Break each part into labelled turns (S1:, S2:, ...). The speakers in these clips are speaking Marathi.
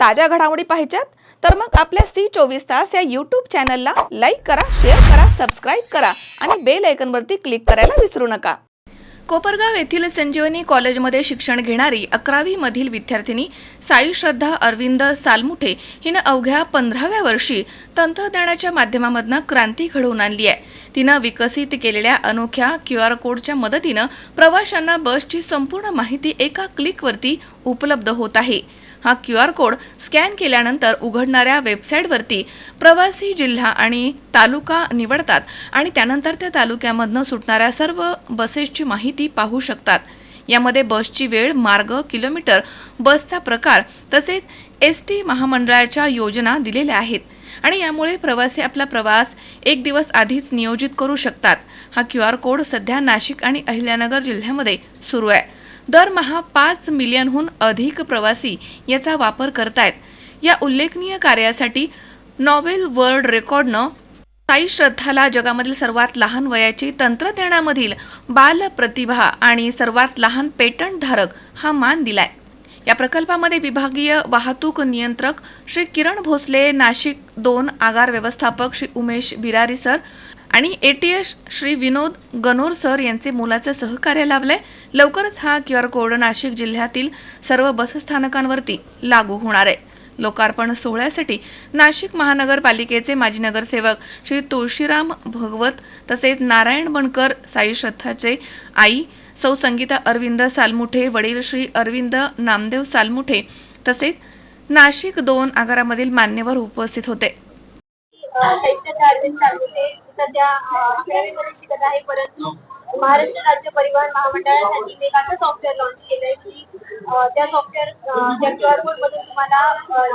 S1: ताज्या घडामोडी पाहिजेत तर मग आपल्या सी चोवीस तास या यूट्यूब चॅनलला लाईक करा शेअर करा सबस्क्राईब करा आणि बेल आयकनवरती क्लिक करायला विसरू नका. कोपरगाव येथील संजीवनी कॉलेजमध्ये शिक्षण घेणारी अकरावी मधील विद्यार्थिनी साई श्रद्धा अरविंद सालमुठे हिनं अवघ्या पंधराव्या वर्षी तंत्रज्ञानाच्या माध्यमामधनं क्रांती घडवून आणली आहे. तिनं विकसित केलेल्या अनोख्या क्यू आर कोडच्या मदतीनं प्रवाशांना बसची संपूर्ण माहिती एका क्लिकवरती उपलब्ध होत आहे. हा क्यू आर कोड स्कॅन केल्यानंतर उघडणाऱ्या वेबसाईटवरती प्रवासी जिल्हा आणि तालुका निवडतात आणि त्यानंतर त्या तालुक्यामधनं सुटणाऱ्या सर्व बसेसची माहिती पाहू शकतात. यामध्ये बसची वेळ मार्ग किलोमीटर बसचा प्रकार तसेच एस टी महामंडळाच्या योजना दिलेल्या आहेत आणि यामुळे प्रवासी आपला प्रवास एक दिवस आधीच नियोजित करू शकतात. हा क्यू आर कोड सध्या नाशिक आणि अहिल्यानगर जिल्ह्यामध्ये सुरू आहे. दरमहा पाच मिलियनहून अधिक प्रवासी याचा वापर करतायत. या उल्लेखनीय कार्यासाठी नॉवेल वर्ल्ड रेकॉर्डनं साई श्रद्धाला जगामधील सर्वात लहान वयाची तंत्रज्ञानामधील बाल प्रतिभा आणि सर्वात लहान पेटंट धारक हा मान दिलाय. या प्रकल्पामध्ये विभागीय वाहतूक नियंत्रक श्री किरण भोसले नाशिक दोन आगार व्यवस्थापक श्री उमेश बिरारी सर आणि A T S Shri Vinod Ganor sir यांचे मोलाचे सहकार्य लाभले. लवकरच हा क्यू आर कोड नाशिक जिल्ह्यातील सर्व बसस्थानकांवरती लागू होणार आहे. लोकार्पण सोहळ्यासाठी नाशिक महानगरपालिकेचे माजी नगरसेवक श्री तुळशीराम भगवत तसेच नारायण बनकर साई श्रद्धाचे आई सौ संगीता अरविंद सालमुठे वडील श्री अरविंद नामदेव सालमुठे तसेच नाशिक दोन आगारामधील मान्यवर उपस्थित होते.
S2: शैक्षणिक अरविंद चालवते सध्या अकरावीमध्ये शिकत आहे. परंतु महाराष्ट्र राज्य परिवहन महामंडळासाठी मी एक असं सॉफ्टवेअर लॉन्च केलंय की त्या सॉफ्टवेअर त्या क्यू आर कोड मधून तुम्हाला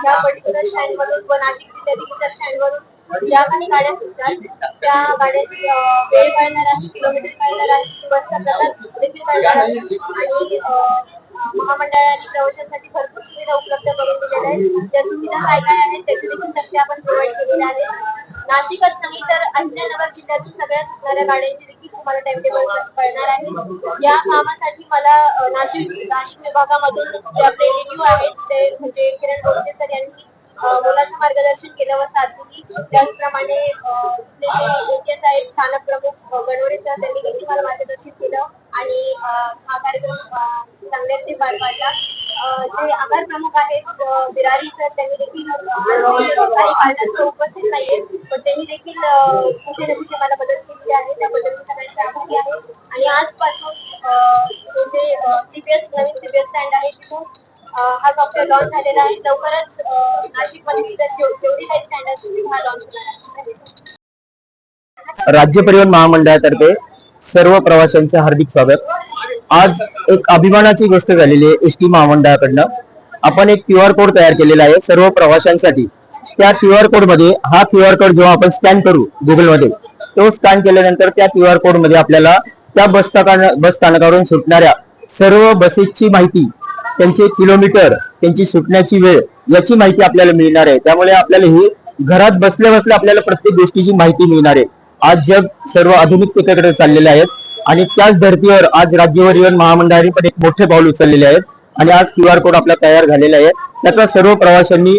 S2: ज्या पर्टिक्युलर स्टँड मधून व नाशिक जिल्ह्यातील इतर स्टँड वरून ज्या काही गाड्या सुटतात त्या गाड्याची वेळ कळणार आहे किलोमीटर कळणार आहे बसचा प्रकार देखील कळणार आहे. आणि महामंडळाने प्रवाशांसाठी भरपूर सुविधा उपलब्ध करून दिलेल्या आहेत. त्या सुविधा काय काय आहेत त्याचे देखील तथ्य आपण प्रोव्हाइड केलेले आहेत नाशिकच नाही तर अहिल्यानगर जिल्ह्यातून सगळ्या सुटणाऱ्या गाड्यांची देखील तुम्हाला टाइम टेबल कळणार आहे. या कामासाठी मला नाशिक नाशिक विभागामधून जे आपले आहेत ते म्हणजे किरण बोलते सर यांनी मुलांचं मार्गदर्शन केलं व साथ दिली त्याचप्रमाणे जे आहेत स्थानक प्रमुख गणवरे सर त्यांनी देखील मला मार्गदर्शन केलं. आणि हा कार्यक्रम चांगल्याचे पार पाडला जे आभार प्रमुख आहेत बिरारी सर त्यांनी देखील काही कारणास्तव उपस्थित नाहीये पण त्यांनी देखील कुठे ना कुठे मला मदत केली आहे त्याबद्दल मी सगळ्यांची आभारी आहे. आणि आजपासून जे म्हणजे, सीबीएस नवीन सीबीएस स्टँड आहे तिथून हा सॉफ्टवेअर लॉन्च झालेला आहे. लवकरच नाशिकमध्ये जेवढी काही स्टँड असतील हा लॉन्च होणार आहे.
S3: राज्य परिवहन महामंडळातर्फे सर्व प्रवाशांचे हार्दिक स्वागत. आज एक अभिमानाची गोष्ट झालेली आहे एस टी महामंडळाकडनं. आपण एक क्यू आर कोड तयार केलेला आहे सर्व प्रवाशांसाठी. त्या क्यू आर कोडमध्ये हा क्यू आर कोड जेव्हा आपण स्कॅन करू गुगलमध्ये तो स्कॅन केल्यानंतर त्या क्यू आर कोडमध्ये आपल्याला त्या बस बस स्थानकावरून सुटणाऱ्या सर्व बसेसची माहिती त्यांचे किलोमीटर त्यांची सुटण्याची वेळ याची माहिती आपल्याला मिळणार आहे. त्यामुळे आपल्याला ही घरात बसल्या बसल्या आपल्याला प्रत्येक गोष्टीची माहिती मिळणार आहे. आज जग सर्व आधुनिकतेकडे चाललेले आहेत. आणि त्याच धर्तीवर आज राज्य परिवहन महामंडळाने पण एक मोठे पाऊल उचललेले आहेत. आणि आज क्यू आर कोड आपला तयार झालेला आहे. त्याचा सर्व प्रवाशांनी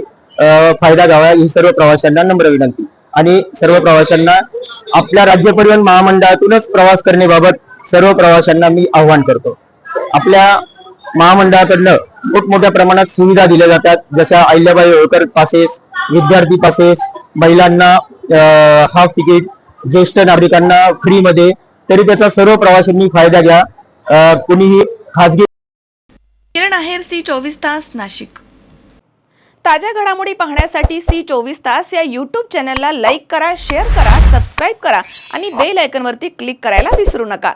S3: फायदा घ्यावा ही सर्व प्रवाशांना नम्र विनंती. आणि सर्व प्रवाशांना आपल्या राज्य परिवहन महामंडळातूनच प्रवास करण्याबाबत सर्व प्रवाशांना मी आव्हान करतो. आपल्या महामंडळाकडनं मोठमोठ्या प्रमाणात सुविधा दिल्या जातात. जशा अहिल्याबाई होळकर पासेस विद्यार्थी पासेस महिलांना हाफ तिकीट ज्येष्ठ नागरिकांना फ्री मध्ये तरी त्याचा सर्व प्रवाशांनी फायदा घ्या. कुणीही खासगी
S1: किरण आहेर सी चोवीस तास नाशिक. ताज्या घडामोडी पाहण्यासाठी सी चोवीस तास या यूट्यूब चॅनलला लाईक करा शेअर करा सबस्क्राईब करा आणि बेल आयकनवरती क्लिक करायला विसरू नका.